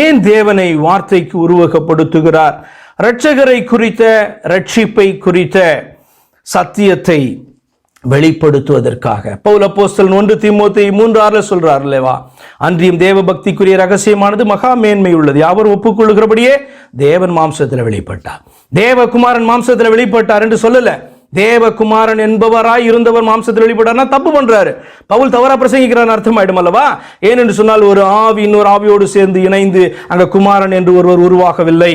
ஏன் தேவனை வார்த்தைக்கு உருவகப்படுத்துகிறார்? இரட்சகரை குறித்த ரட்சிப்பை குறித்த சத்தியத்தை வெளிப்படுத்துவதற்காக. பௌல அப்போஸ்தலன் ஒன்று திமுத்தை மூன்று ஆறுல சொல்றார் அல்லவா அன்றியும் தேவ பக்திக்குரிய ரகசியமானது மகா மேன்மை உள்ளது அவர் ஒப்புக்கொள்கிறபடியே தேவன் மாம்சத்தில் வெளிப்பட்டார். தேவகுமாரன் மாம்சத்தில் வெளிப்பட்டார் என்று சொல்லலை. தேவகுமாரன் என்பவராய் இருந்தவர் மாம்சத்தில் வெளிப்பட்டார்னா தப்பு பண்றாரு. பவுல் தவறா பிரசங்கிக்கிறார் அர்த்தம் ஆயிடும் அல்லவா? ஏனென்று சொன்னால் ஒரு ஆவி இன்னொரு ஆவியோடு சேர்ந்து இணைந்து அங்க குமாரன் என்று ஒருவர் உருவாகவில்லை.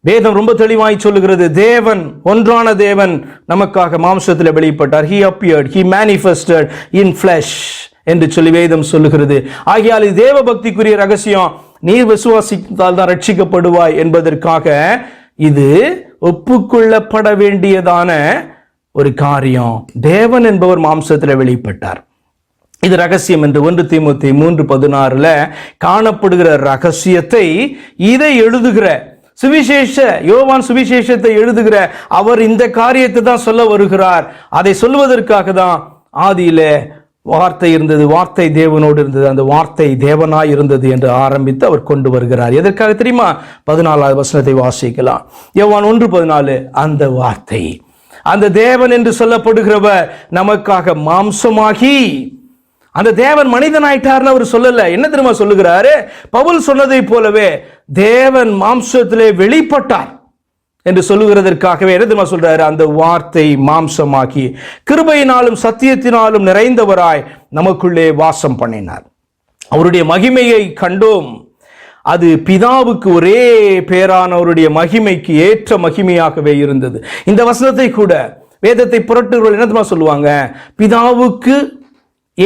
வேதம் ரொம்ப தெளிவாய் சொல்லுகிறது தேவன் ஒன்றான தேவன் நமக்காக மாம்சத்தில் வெளிப்பட்டார். He appeared he manifested in flesh என்று சொல்லி வேதம் சொல்லுகிறது. ஆகியால் இது தேவ பக்திக்குரிய ரகசியம். நீர் விசுவாசித்தால் தான் ரட்சிக்கப்படுவாய் என்பதற்காக இது ஒப்புக்கொள்ளப்பட வேண்டியதான ஒரு காரியம். தேவன் என்பவர் மாம்சத்தில் வெளிப்பட்டார். இது ரகசியம் என்று ஒன்று திமுத்தி மூன்று பதினாறுல காணப்படுகிற ரகசியத்தை இதை எழுதுகிற சுவிசேஷ யோவான் சுவிசேஷத்தை எழுதுகிற அவர் இந்த காரியத்தை தான் சொல்ல வருகிறார். அதை சொல்வதற்காக தான் ஆதியில வார்த்தை இருந்தது வார்த்தை தேவனோடு இருந்தது அந்த வார்த்தை தேவனாய் இருந்தது என்று ஆரம்பித்து அவர் கொண்டு வருகிறார். எதற்காக தெரியுமா? பதினாலாவது வசனத்தை வாசிக்கலாம். எவ்வான் ஒன்று பதினாலு அந்த வார்த்தை அந்த தேவன் என்று சொல்லப்படுகிறவர் நமக்காக மாம்சமாகி அந்த தேவன் மனிதனாயிட்டார்னு அவர் சொல்லல. என்ன தெரியுமா சொல்லுகிறாரு? பவுல் சொன்னதை போலவே தேவன் மாம்சத்திலே வெளிப்பட்டார். என்று சொல்லுகிறதற்காகவே என்ன சொல்றாரு? அந்த வார்த்தை மாம்சமாக்கி கிருபையினாலும் சத்தியத்தினாலும் நிறைந்தவராய் நமக்குள்ளே வாசம் பண்ணினார். அவருடைய மகிமையை கண்டோம். அது பிதாவுக்கு ஒரே பேரானவருடைய மகிமைக்கு ஏற்ற மகிமையாகவே இருந்தது. இந்த வசனத்தை கூட வேதத்தை புரட்டுகிறவர்கள் என்னதுமா சொல்லுவாங்க? பிதாவுக்கு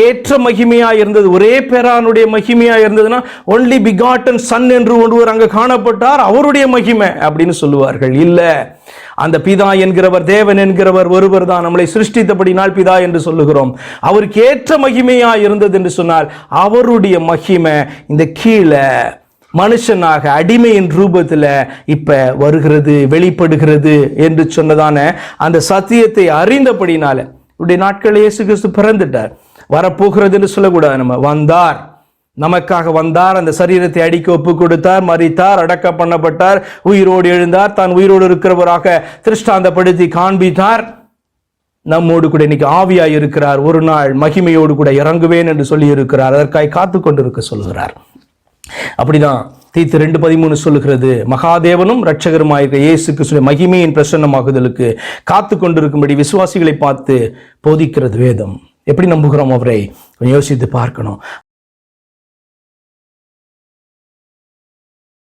ஏற்ற மகிமையா இருந்தது ஒரே பேரானுடைய மகிமையா இருந்ததுன்னா ஒன்லி பிகாட்டன் சன் என்று ஒருவர் அங்கே காணப்பட்டார் அவருடைய மகிமை அப்படின்னு சொல்லுவார்கள். இல்லை. அந்த பிதா என்கிறவர் தேவன் என்கிறவர் ஒருவர் தான் நம்மளை சிருஷ்டித்தபடினால் பிதா என்று சொல்லுகிறோம். அவருக்கு ஏற்ற மகிமையா இருந்தது என்று சொன்னால் அவருடைய மகிமை இந்த கீழே மனுஷனாக அடிமையின் ரூபத்தில் இப்போ வருகிறது வெளிப்படுகிறது என்று சொன்னதான அந்த சத்தியத்தை அறிந்தபடினால இப்படி நாட்கள் இயேசு கிறிஸ்து பிறந்துட்டார். வரப்போகிறதுன்னு சொல்லக்கூடாது நம்ம. வந்தார். நமக்காக வந்தார். அந்த சரீரத்தை அடிக்க ஒப்பு கொடுத்தார் மறித்தார் அடக்க பண்ணப்பட்டார் உயிரோடு எழுந்தார் தான் உயிரோடு இருக்கிறவராக திருஷ்டாந்தப்படுத்தி காண்பித்தார். நம்மோடு கூட இன்னைக்கு ஆவியாய் இருக்கிறார். ஒரு நாள் மகிமையோடு கூட இறங்குவேன் என்று சொல்லி இருக்கிறார். அதற்காய் காத்து கொண்டிருக்க சொல்கிறார். அப்படிதான் தீத்து ரெண்டு பதிமூணு சொல்லுகிறது. மகாதேவனும் ரட்சகருமாயிருக்க இயேசு சொல்லி மகிமையின் பிரசன்னமாகுதலுக்கு காத்து கொண்டிருக்கும்படி விசுவாசிகளை பார்த்து போதிக்கிறது வேதம். எப்படி நம்புகிறோம் அவரை? யோசித்து பார்க்கணும்.